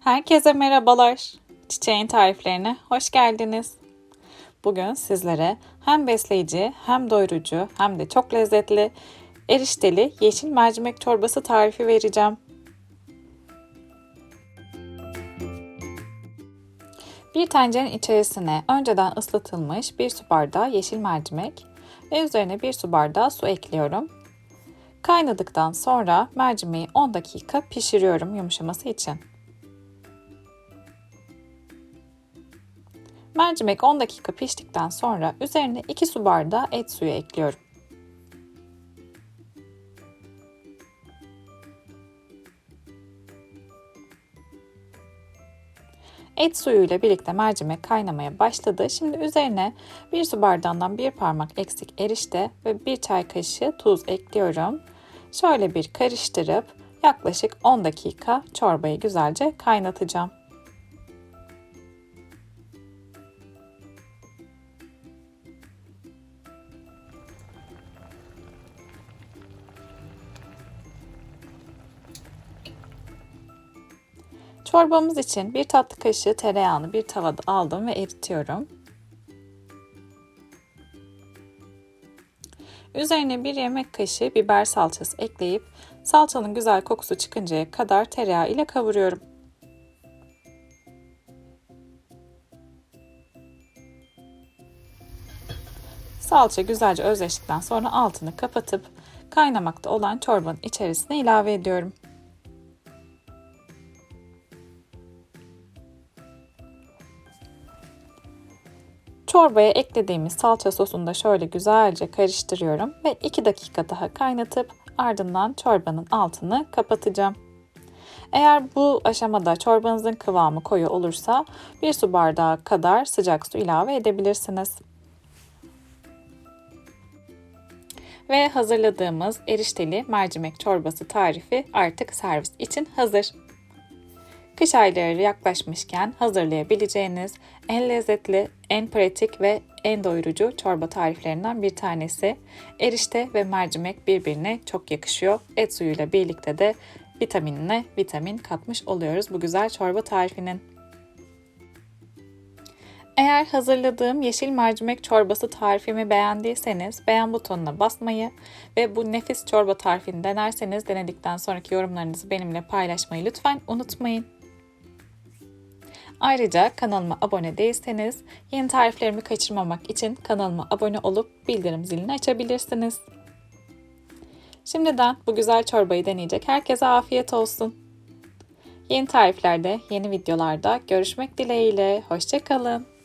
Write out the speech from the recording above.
Herkese merhabalar. Çiçeğin tariflerine hoş geldiniz. Bugün sizlere hem besleyici, hem doyurucu, hem de çok lezzetli erişteli yeşil mercimek çorbası tarifi vereceğim. Bir tencerenin içerisine önceden ıslatılmış bir su bardağı yeşil mercimek ve üzerine bir su bardağı su ekliyorum. Kaynadıktan sonra mercimeği 10 dakika pişiriyorum yumuşaması için. Mercimek 10 dakika piştikten sonra üzerine 2 su bardağı et suyu ekliyorum. Et suyu ile birlikte mercimek kaynamaya başladı. Şimdi üzerine bir su bardağından bir parmak eksik erişte ve bir çay kaşığı tuz ekliyorum. Şöyle bir karıştırıp yaklaşık 10 dakika çorbayı güzelce kaynatacağım. Çorbamız için bir tatlı kaşığı tereyağını bir tavada aldım ve eritiyorum. Üzerine bir yemek kaşığı biber salçası ekleyip salçanın güzel kokusu çıkıncaya kadar tereyağı ile kavuruyorum. Salça güzelce özleştikten sonra altını kapatıp kaynamakta olan çorbanın içerisine ilave ediyorum. Çorbaya eklediğimiz salça sosunu da şöyle güzelce karıştırıyorum ve 2 dakika daha kaynatıp ardından çorbanın altını kapatacağım. Eğer bu aşamada çorbanızın kıvamı koyu olursa bir su bardağı kadar sıcak su ilave edebilirsiniz. Ve hazırladığımız erişteli mercimek çorbası tarifi artık servis için hazır. Kış ayları yaklaşmışken hazırlayabileceğiniz en lezzetli, en pratik ve en doyurucu çorba tariflerinden bir tanesi. Erişte ve mercimek birbirine çok yakışıyor. Et suyuyla birlikte de vitaminine vitamin katmış oluyoruz bu güzel çorba tarifinin. Eğer hazırladığım yeşil mercimek çorbası tarifimi beğendiyseniz beğen butonuna basmayı ve bu nefis çorba tarifini denerseniz denedikten sonraki yorumlarınızı benimle paylaşmayı lütfen unutmayın. Ayrıca kanalıma abone değilseniz yeni tariflerimi kaçırmamak için kanalıma abone olup bildirim zilini açabilirsiniz. Şimdiden bu güzel çorbayı deneyecek herkese afiyet olsun. Yeni tariflerde, yeni videolarda görüşmek dileğiyle. Hoşçakalın.